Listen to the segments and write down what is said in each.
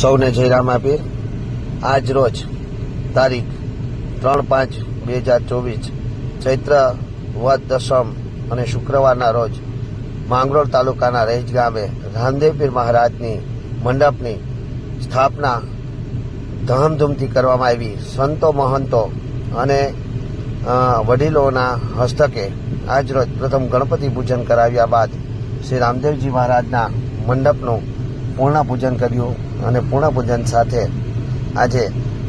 સૌને જયરામ રામાપીર આજ રોજ તારીખ ત્રણ પાંચ બે હજાર ચોવીસ, ચૈત્ર વદ દસમ અને શુક્રવારના રોજ માંગરોળ તાલુકાના રહીજ ગામે રામદેવપીર મહારાજની મંડપની સ્થાપના ધામધૂમથી કરવામાં આવી. સંતો મહંતો અને વડીલોના હસ્તકે આજરોજ પ્રથમ ગણપતિ પૂજન કરાવ્યા બાદ શ્રી રામદેવજી મહારાજના મંડપનું પૂર્ણ પૂજન કર્યું. અને પૂર્ણપૂજન સાથે આજે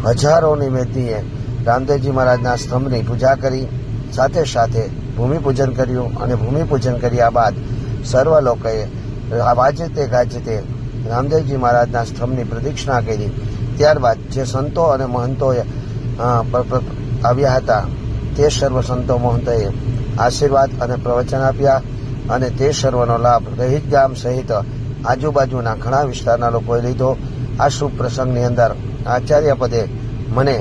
હજારોની મેદનીએ રામદેવજી મહારાજના સ્તંભની પૂજા કરી, સાથે સાથે ભૂમિપૂજન કર્યું અને ભૂમિપૂજન કર્યા બાદ સર્વ લોકોએ વાજતે ગાજતે રામદેવજી મહારાજના સ્તંભની પ્રદક્ષિણા કરી. ત્યારબાદ જે સંતો અને મહંતોએ આવ્યા હતા, તે સર્વ સંતો મહંતોએ આશીર્વાદ અને પ્રવચન આપ્યા અને તે સર્વનો લાભ રહીત ગામ સહિત આજુબાજુના ઘણા વિસ્તારના લોકોએ લીધો આ શુભ પ્રસંગની અંદર. આચાર્ય પદે મને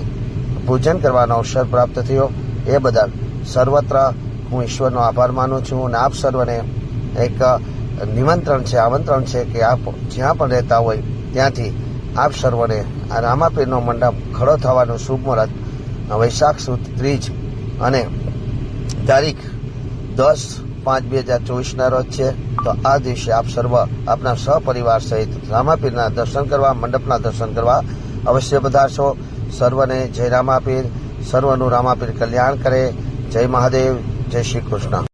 પૂજન કરવાનો અવસર પ્રાપ્ત થયો. એ બદલ સર્વત્ર હું ઈશ્વરનો આભાર માનું છું અને આપ સર્વને એક નિમંત્રણ છે, આમંત્રણ છે કે આપ જ્યાં પણ રહેતા હોય ત્યાંથી આપ સર્વને આ રામાપીરનો મંડપ ખડો થવાનું શુભ મુહૂર્ત, વૈશાખ સુદ ત્રીજ અને તારીખ દસ પાંચ બે હજાર ચોવીસના રોજ છે, તો આ દિવસે આપ સર્વ આપના સહપરિવાર સહિત રામાપીરના દર્શન કરવા, મંડપના દર્શન કરવા અવશ્ય પધારશો. સર્વને જય રામાપીર, સર્વનું રામાપીર કલ્યાણ કરે. જય મહાદેવ, જય શ્રી કૃષ્ણ.